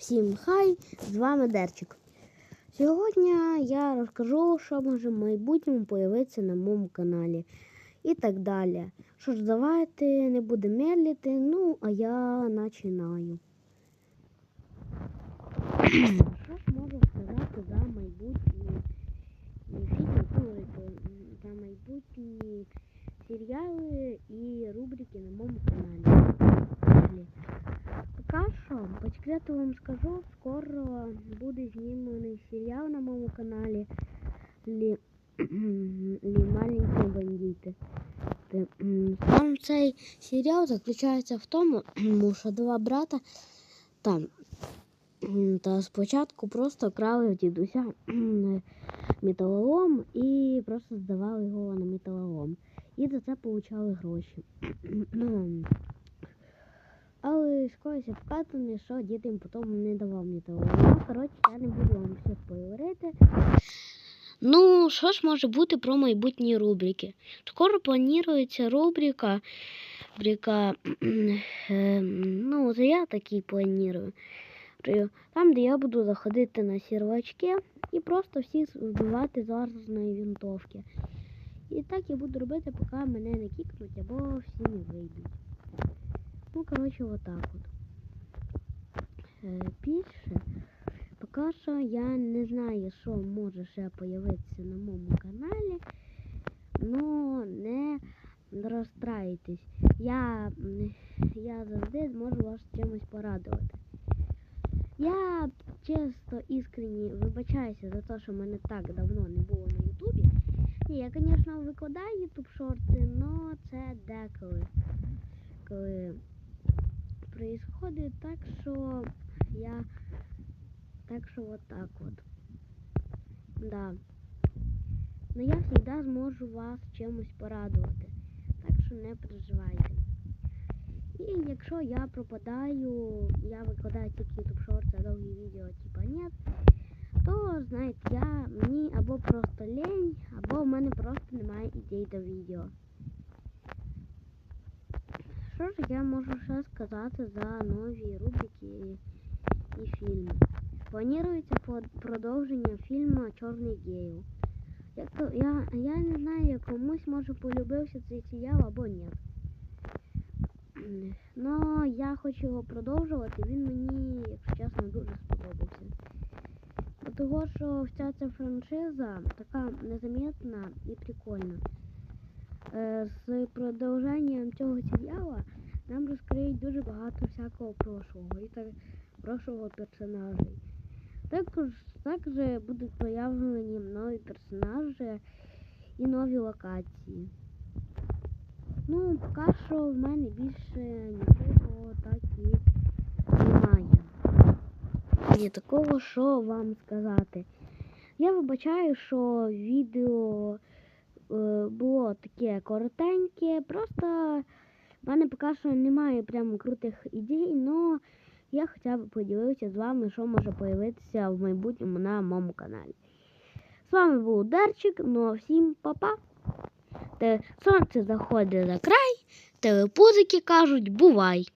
Всім хай! З вами Дерчик. Сьогодні я розкажу, що може в майбутньому появитися на моєму каналі і так далі. Що ж, давайте не будемо медлити, ну, а я починаю. Що ж можу сказати за майбутні фільми, за майбутні серіали і рубрики на моєму каналі. Далі. Поки що, секрету вам скажу, скоро буде зніманий серіал на моєму каналі Лі, Лі маленькі бандити. Те, м, Там цей серіал заключається в тому, що два брата там та спочатку просто крали в дідуся металолом і просто здавали його на металолом. І за це получали гроші. Але скоріше вказано, що дід їм потім не давав металолом. Ну, коротше, я не буду вам все спойлерити. Ну, що ж може бути про майбутні рубрики? Скоро планується рубрика, рубрика е, ну, це я такий планую. Там, де я буду заходити на сервачки і просто всіх вбивати з лазерної винтовки. І так я буду робити, поки мене не кікнуть або всі не вийдуть. Ну, коротше, отак от. Е, більше, поки що я не знаю, що може ще появитися на моєму каналі. Ну, не розстраюйтесь. Я, я завжди зможу вас чимось порадувати. Я чесно іскренні вибачаюся за те, що мене так давно не було на Ютубі. Ні, я, звісно, викладаю Ютуб шорти, але це деколи. Коли происходит так, що я так що вот так вот. Да. Но я всегда зможу вас чимось порадувати. Так що не переживайте. І якщо я пропадаю, я викладаю тільки YouTube Shorts, а довгі відео типа нет, то знаєте, я мені або просто лень, або в мене просто немає ідей до відео. Що ж я можу ще сказати за нові рубрики і, і фільми? Планується продовження фільму Чорний Гейл. Як я, я не знаю, комусь може полюбився цей серіал або ні. Но я хочу його продовжувати, він мені, якщо чесно, дуже сподобався. Бо Того, що вся ця франшиза така незамітна і прикольна. Е, З продовженням цього серіалу нам розкриють дуже багато всякого прошлого і так прошлого персонажей. Також також будуть проявлені нові персонажі і нові локації. Ну, поки що в мене більше нічого так і немає. Є такого, що вам сказати. Я вибачаю, що відео було таке коротеньке, просто в мене поки що немає прямо крутих ідей, але я хоча б поділився з вами, що може появитися в майбутньому на моєму каналі. З вами був Дерчик, ну а всім па-па! Сонце заходить за край, телепузики кажуть бувай!